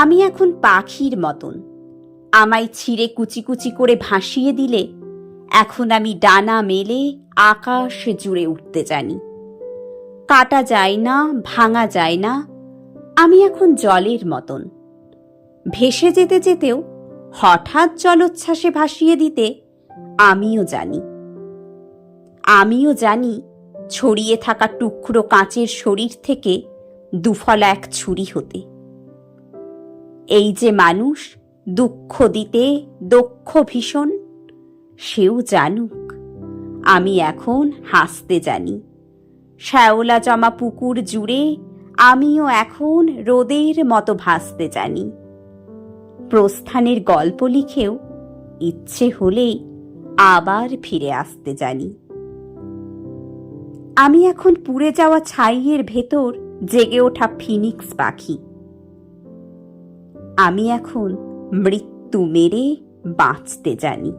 আমি এখন পাখির মতন। আমায় ছিঁড়ে কুচি কুচি করে ভাসিয়ে দিলে, এখন আমি ডানা মেলে আকাশ জুড়ে উঠতে জানি। কাটা যায় না, ভাঙা যায় না, আমি এখন জলের মতন। ভেসে যেতে যেতেও হঠাৎ জলোচ্ছ্বাসে ভাসিয়ে দিতে আমিও জানি। আমিও জানি ছড়িয়ে থাকা টুকরো কাঁচের শরীর থেকে দুফলা এক ছুরি হতে। এই যে মানুষ দুঃখ দিতে দক্ষ ভীষণ, সেও জানুক। আমি এখন হাসতে জানি। শ্যাওলা জমা পুকুর জুড়ে আমিও এখন রোদের মতো ভাসতে জানি। প্রস্থানের গল্প লিখেও ইচ্ছে হলেই আবার ফিরে আসতে জানি। আমি এখন পুড়ে যাওয়া ছাইয়ের ভেতর জেগে ওঠা ফিনিক্স পাখি। আমি এখন মৃত্যু মেরে বাঁচতে জানি।